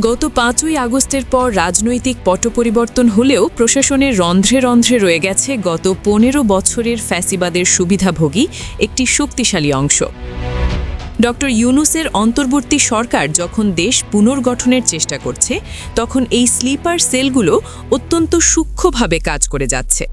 গত পাঁচই আগস্টের পর রাজনৈতিক পট পরিবর্তন হলেও প্রশাসনের রন্ধ্রে রন্ধ্রে রয়ে গেছে গত পনেরো বছরের ফ্যাসিবাদের সুবিধাভোগী, একটি শক্তিশালী অংশ। ডক্টর ইউনুসের অন্তর্বর্তী সরকার যখন দেশ পুনর্গঠনের চেষ্টা করছে, তখন এই স্লিপার সেলগুলো অত্যন্ত সূক্ষ্মভাবে কাজ করে যাচ্ছে।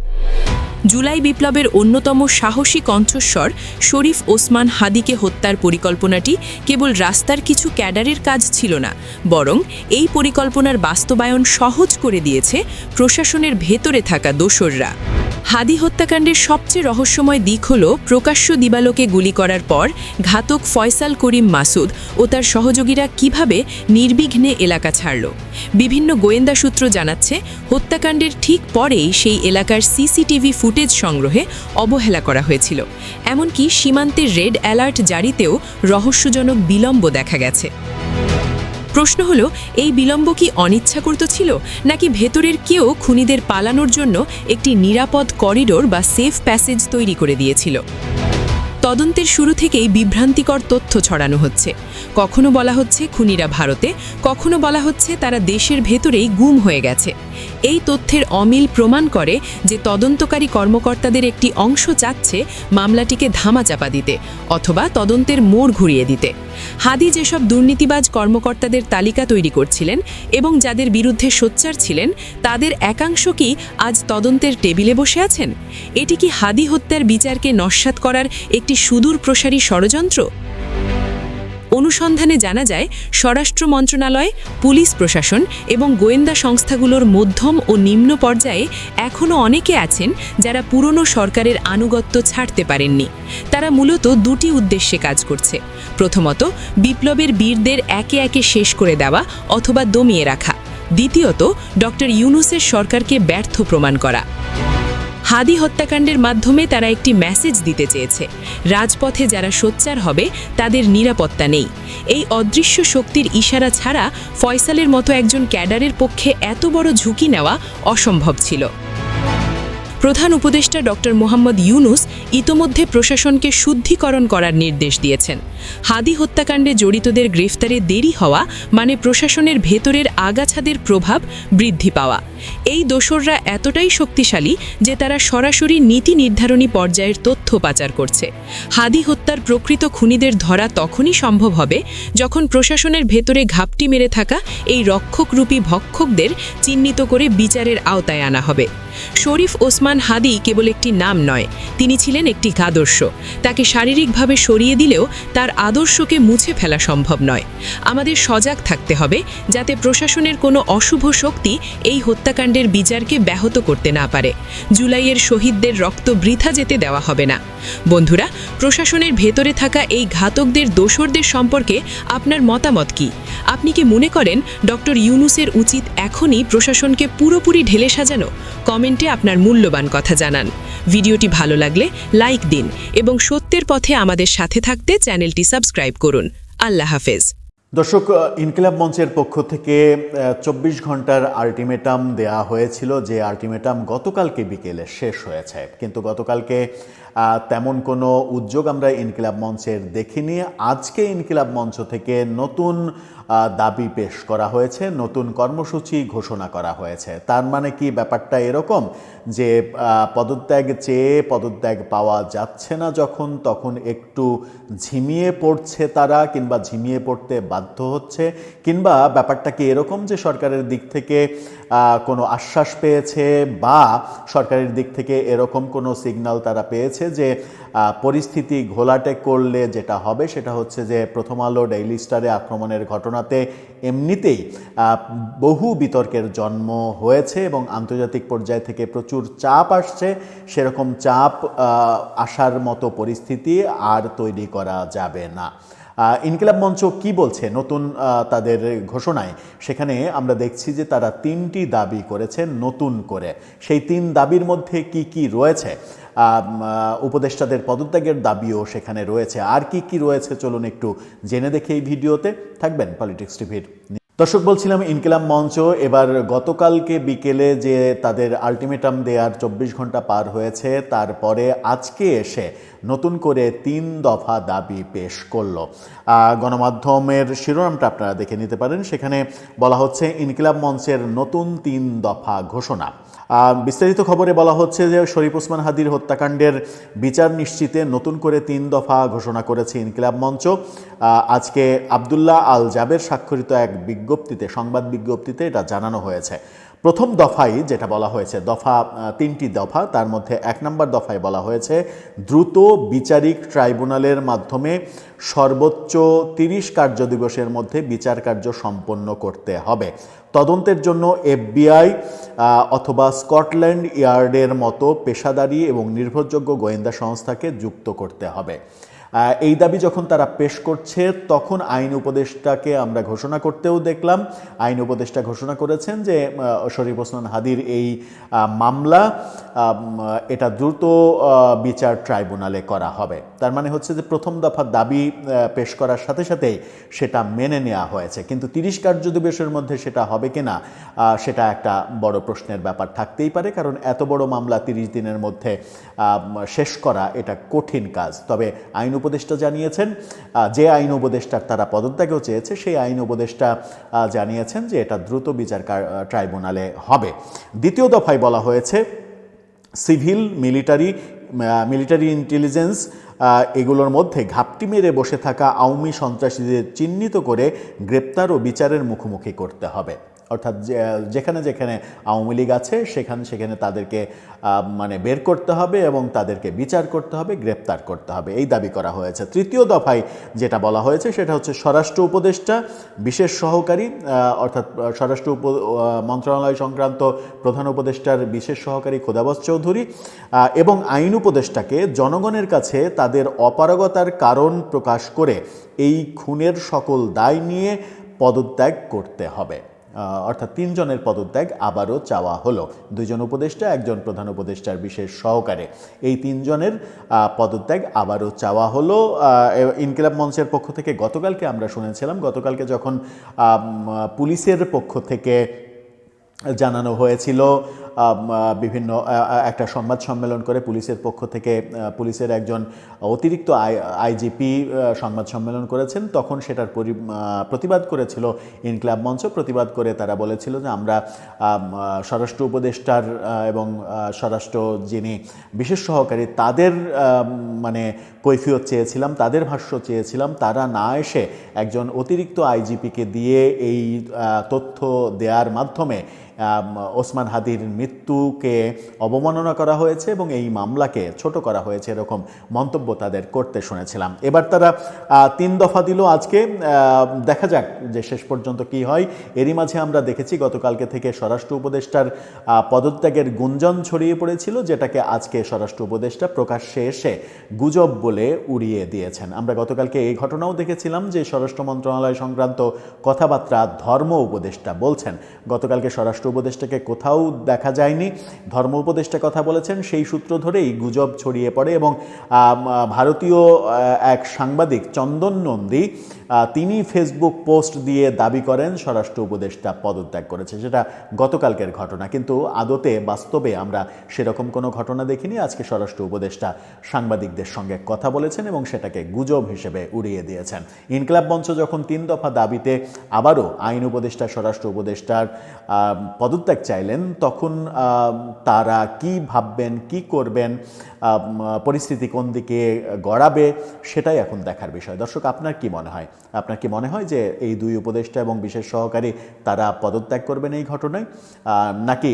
জুলাই বিপ্লবের অন্যতম সাহসী কণ্ঠস্বর শরীফ ওসমান হাদিকে হত্যার পরিকল্পনাটি কেবল রাস্তার কিছু ক্যাডারের কাজ ছিল না, বরং এই পরিকল্পনার বাস্তবায়ন সহজ করে দিয়েছে প্রশাসনের ভেতরে থাকা দোসররা। হাদি হত্যাকাণ্ডের সবচেয়ে রহস্যময় দিক হল প্রকাশ্য দিবালোকে গুলি করার পর ঘাতক ফয়সাল করিম মাসুদ ও তার সহযোগীরা কীভাবে নির্বিঘ্নে এলাকা ছাড়ল। বিভিন্ন গোয়েন্দা সূত্র জানাচ্ছে, হত্যাকাণ্ডের ঠিক পরেই সেই এলাকার সিসিটিভি ফুটেজ সংগ্রহে অবহেলা করা হয়েছিল। এমনকি সীমান্তে রেড অ্যালার্ট জারিতেও রহস্যজনক বিলম্ব দেখা গেছে। প্রশ্ন হলো, এই বিলম্ব কি অনিচ্ছাকৃত ছিল? নাকি ভেতরের কেউ খুনিদের পালানোর জন্য একটি নিরাপদ করিডোর বা সেফ প্যাসেজ তৈরি করে দিয়েছিল? তদন্তের শুরু থেকেই বিভ্রান্তিকর তথ্য ছড়ানো হচ্ছে। কখনো বলা হচ্ছে খুনিরা ভারতে, কখনো বলা হচ্ছে তারা দেশের ভেতরেই গুম হয়ে গেছে। এই তথ্যের অমিল প্রমাণ করে যে তদন্তকারী কর্মকর্তাদের একটি অংশ চাচ্ছে মামলাটিকে ধামাচাপা দিতে অথবা তদন্তের মোড় ঘুরিয়ে দিতে। হাদি যেসব দুর্নীতিবাজ কর্মকর্তাদের তালিকা তৈরি করছিলেন এবং যাদের বিরুদ্ধে সোচ্চার ছিলেন, তাদের একাংশ কি আজ তদন্তের টেবিলে বসে আছেন? এটি কি হাদি হত্যার বিচারকে নস্যাৎ করার একটি সুদূর প্রসারী ষড়যন্ত্র? অনুসন্ধানে জানা যায়, স্বরাষ্ট্র মন্ত্রণালয়, পুলিশ প্রশাসন এবং গোয়েন্দা সংস্থাগুলোর মধ্যম ও নিম্ন পর্যায়ে এখনও অনেকে আছেন যারা পুরনো সরকারের আনুগত্য ছাড়তে পারেননি। তারা মূলত দুটি উদ্দেশ্যে কাজ করছে। প্রথমত, বিপ্লবের বীরদের একে একে শেষ করে দেওয়া অথবা দমিয়ে রাখা। দ্বিতীয়ত, ডক্টর ইউনুসের সরকারকে ব্যর্থ প্রমাণ করা। হাদি হত্যাকাণ্ডের মাধ্যমে তারা একটি মেসেজ দিতে চেয়েছে। রাজপথে যারা সোচ্চার হবে, তাদের নিরাপত্তা নেই। এই অদৃশ্য শক্তির ইশারা ছাড়া ফয়সালের মতো একজন ক্যাডারের পক্ষে এত বড় ঝুঁকি নেওয়া অসম্ভব ছিল। প্রধান উপদেষ্টা ডক্টর মোহাম্মদ ইউনুস ইতোমধ্যে প্রশাসনকে শুদ্ধিকরণ করার নির্দেশ দিয়েছেন। হাদি হত্যাকাণ্ডে জড়িতদের গ্রেফতারে দেরি হওয়া মানে প্রশাসনের ভেতরের আগাছাদের প্রভাব বৃদ্ধি পাওয়া। এই দোসররা এতটাই শক্তিশালী যে তারা সরাসরি নীতি নির্ধারণী পর্যায়ের তথ্য পাচার করছে। হাদি হত্যার প্রকৃত খুনিদের ধরা তখনই সম্ভব হবে যখন প্রশাসনের ভেতরে ঘাপটি মেরে থাকা এই রক্ষকরূপী ভক্ষকদের চিহ্নিত করে বিচারের আওতায় আনা হবে। শরীফ ওসমান হাদি কেবল একটি নাম নয়, তিনি ছিলেন একটি আদর্শ। তাকে শারীরিকভাবে সরিয়ে দিলেও তার আদর্শকে মুছে ফেলা সম্ভব নয়। আমাদের সজাগ থাকতে হবে যাতে প্রশাসনের কোনো অশুভ শক্তি এই হত্যাকাণ্ডের বিচারকে ব্যাহত করতে না পারে। জুলাইয়ের শহীদদের রক্ত বৃথা যেতে দেওয়া হবে না। বন্ধুরা, প্রশাসনের ভেতরে থাকা এই ঘাতকদের দোসরদের সম্পর্কে আপনার মতামত কি? আপনি কি মনে করেন ডক্টর ইউনুসের উচিত এখনই প্রশাসনকে পুরোপুরি ঢেলে সাজানো? কমেন্টে আপনার মূল্যবান কথা জানান। ভিডিওটি ভালো লাগলে লাইক দিন এবং সত্যের পথে আমাদের সাথে থাকতে চ্যানেলটি সাবস্ক্রাইব করুন। আল্লাহ হাফেজ। দর্শক ইনকিলাব মঞ্চের পক্ষ থেকে চব্বিশ ঘণ্টার আলটিমেটাম দেয়া হয়েছিল যে আলটিমেটাম গতকালকে বিকেলে শেষ হয়েছে। কিন্তু গতকালকে তেমন কোনো উদ্যোগ আমরা ইনকিলাব মঞ্চের দেখিনি। আজকে ইনকিলাব মঞ্চ থেকে নতুন দাবি পেশ করা হয়েছে, নতুন কর্মসূচি ঘোষণা করা হয়েছে। তার মানে কি ব্যাপারটা এরকম যে পদত্যাগ চেয়ে পদত্যাগ পাওয়া যাচ্ছে না যখন, তখন একটু ঝিমিয়ে পড়ছে তারা কিংবা ঝিমিয়ে পড়তে বাধ্য হচ্ছে। কিংবা ব্যাপারটা কি এরকম যে সরকারের দিক থেকে কোনো আশ্বাস পেয়েছে বা সরকারের দিক থেকে এরকম কোনো সিগন্যাল তারা পেয়েছে যে পরিস্থিতি ঘোলাটে করলে যেটা হবে সেটা হচ্ছে যে, প্রথম আলো ডেইলি স্টারে আক্রমণের ঘটনাতে এমনিতেই বহু বিতর্কের জন্ম হয়েছে এবং আন্তর্জাতিক পর্যায় থেকে প্রচুর চাপ আসছে। সেরকম চাপ আসার মতো পরিস্থিতি আর তৈরি করা যাবে না। ইনকিলাব মঞ্চ কি বলছে নতুন তাদের ঘোষণায়? সেখানে আমরা দেখছি যে তারা তিনটি দাবি করেছে নতুন করে। সেই তিন দাবির মধ্যে কি কি রয়েছে? উপদেষ্টাদের পদত্যাগের দাবিও সেখানে রয়েছে। আর কি কি রয়েছে চলুন একটু জেনে দেখে এই ভিডিওতে। থাকবেন পলিটিক্স টিভির দর্শক, বলছিলাম ইনকিলাম মঞ্চ এবার গতকালকে বিকেলে যে তাদের আলটিমেটাম দেওয়ার চব্বিশ ঘণ্টা পার হয়েছে, তারপরে আজকে এসে নতুন করে তিন দফা দাবি পেশ করল। গণমাধ্যমের শিরোনামটা আপনারা দেখে নিতে পারেন। সেখানে বলা হচ্ছে, ইনকিলাব মঞ্চের নতুন তিন দফা ঘোষণা। বিস্তারিত খবরে বলা হচ্ছে যে শরীফ ওসমান হাদির হত্যাকাণ্ডের বিচার নিশ্চিতে নতুন করে তিন দফা ঘোষণা করেছে ইনকিলাব মঞ্চ। আজকে আবদুল্লাহ আল জাবের স্বাক্ষরিত এক বিজ্ঞপ্তিতে, সংবাদ বিজ্ঞপ্তিতে এটা জানানো হয়েছে। প্রথম দফায় যেটা বলা হয়েছে, দফা তিনটি দফা, তার মধ্যে এক নম্বর দফায় বলা হয়েছে, দ্রুত বিচারিক ট্রাইব্যুনালের মাধ্যমে সর্বোচ্চ তিরিশ কার্যদিবসের মধ্যে বিচার কার্য সম্পন্ন করতে হবে। তদন্তের জন্য এফবিআই অথবা স্কটল্যান্ড ইয়ার্ডের মতো পেশাদারি এবং নির্ভরযোগ্য গোয়েন্দা সংস্থাকে যুক্ত করতে হবে। এই দাবি যখন তারা পেশ করছে, তখন আইন উপদেষ্টাকে আমরা ঘোষণা করতেও দেখলাম। আইন উপদেষ্টা ঘোষণা করেছেন যে শরীফ ওসমান হাদির এই মামলা এটা দ্রুত বিচার ট্রাইব্যুনালে করা হবে। তার মানে হচ্ছে যে, প্রথম দফার দাবি পেশ করার সাথে সাথেই সেটা মেনে নেওয়া হয়েছে। কিন্তু তিরিশ কার্যদিবসের মধ্যে সেটা হবে কিনা সেটা একটা বড় প্রশ্নের ব্যাপার থাকতেই পারে, কারণ এত বড় মামলা তিরিশ দিনের মধ্যে শেষ করা এটা কঠিন কাজ। তবে আইন উপদেষ্টা জানিয়েছেন যে আইন উপদেষ্টার তারা পদত্যাগও চেয়েছে, সেই আইন উপদেষ্টা জানিয়েছেন যে এটা দ্রুত বিচার ট্রাইব্যুনালে হবে। দ্বিতীয় দফায় বলা হয়েছে, সিভিল, মিলিটারি মিলিটারি ইন্টেলিজেন্স এগুলোর মধ্যে ঘাপটি মেরে বসে থাকা আওয়ামী সন্ত্রাসীদের চিহ্নিত করে গ্রেপ্তার ও বিচারের মুখোমুখি করতে হবে। অর্থাৎ যেখানে যেখানে আওয়ামী লীগ আছে, সেখানে সেখানে তাদেরকে মানে বের করতে হবে এবং তাদেরকে বিচার করতে হবে, গ্রেপ্তার করতে হবে। এই দাবি করা হয়েছে। তৃতীয় দফায় যেটা বলা হয়েছে, সেটা হচ্ছে স্বরাষ্ট্র উপদেষ্টা, বিশেষ সহকারী অর্থাৎ স্বরাষ্ট্র উপ মন্ত্রণালয় সংক্রান্ত প্রধান উপদেষ্টার বিশেষ সহকারী খোদাবস চৌধুরী এবং আইন উপদেষ্টাকে জনগণের কাছে তাদের অপারগতার কারণ প্রকাশ করে এই খুনের সকল দায় নিয়ে পদত্যাগ করতে হবে। অর্থাৎ তিনজনের পদত্যাগ আবারও চাওয়া হলো। দুজন উপদেষ্টা, একজন প্রধান উপদেষ্টার বিশেষ সহকারে। এই তিনজনের পদত্যাগ আবারও চাওয়া হলো। ইনকিলাব মঞ্চের পক্ষ থেকে গতকালকে আমরা শুনেছিলাম, গতকালকে যখন পুলিশের পক্ষ থেকে জানানো হয়েছিল বিভিন্ন একটা সংবাদ সম্মেলন করে পুলিশের পক্ষ থেকে পুলিশের একজন অতিরিক্ত আই, আইজিপি সংবাদ সম্মেলন করেছেন। তখন সেটার পরি প্রতিবাদ করেছিল ইনক্লাব মঞ্চ। প্রতিবাদ করে তারা বলেছিল যে আমরা স্বরাষ্ট্র উপদেষ্টার এবং স্বরাষ্ট্র যিনি বিশেষ সহকারী, তাদের মানে কৈফিয়ত চেয়েছিলাম, তাদের ভাষ্য চেয়েছিলাম। তারা না এসে একজন অতিরিক্ত আইজিপিকে দিয়ে এই তথ্য দেওয়ার মাধ্যমে ওসমান হাদির মৃত্যুকে অবমাননা করা হয়েছে এবং এই মামলাকে ছোট করা হয়েছে এরকম মন্তব্য তাদের করতে শুনেছিলাম। এবার তারা তিন দফা দিল আজকে। দেখা যাক যে শেষ পর্যন্ত কি হয়। এরই মাঝে আমরা দেখেছি, গতকালকে থেকে স্বরাষ্ট্র উপদেষ্টার পদত্যাগের গুঞ্জন ছড়িয়ে পড়েছিল, যেটাকে আজকে স্বরাষ্ট্র উপদেষ্টা প্রকাশ্যে এসে গুজব বলে উড়িয়ে দিয়েছেন। আমরা গতকালকে এই ঘটনাও দেখেছিলাম যে স্বরাষ্ট্র মন্ত্রণালয় সংক্রান্ত কথাবার্তা ধর্ম উপদেষ্টা বলছেন। গতকালকে স্বরাষ্ট্র উপদেষ্টাকে কোথাও দেখা যায়নি। ধর্ম উপদেষ্টা কথা বলেছেন, সেই সূত্র ধরেই গুজব ছড়িয়ে পড়ে এবং ভারতীয় এক সাংবাদিক চন্দন নন্দী তিনি ফেসবুক পোস্ট দিয়ে দাবি করেন, স্বরাষ্ট্র উপদেষ্টা পদত্যাগ করেছে। সেটা গতকালকের ঘটনা। কিন্তু আদতে বাস্তবে আমরা সেরকম কোনো ঘটনা দেখিনি। আজকে স্বরাষ্ট্র উপদেষ্টা সাংবাদিকদের সঙ্গে কথা বলেছেন এবং সেটাকে গুজব হিসেবে উড়িয়ে দিয়েছেন। ইনকলাব মঞ্চ যখন তিন দফা দাবিতে আবারও আইন উপদেষ্টা, স্বরাষ্ট্র উপদেষ্টার পদত্যাগ চাইলেন, তখন তারা কি ভাববেন, কি করবেন পরিস্থিতি কোন দিকে গড়াবে, সেটাই এখন দেখার বিষয়। দর্শক, আপনার কি মনে হয়? আপনার কি মনে হয় যে এই দুই উপদেষ্টা এবং বিশেষ সহকারী তারা পদত্যাগ করবেন এই ঘটনায়? নাকি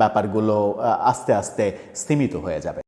ব্যাপারগুলো আস্তে আস্তে স্থিমিত হয়ে যাবে?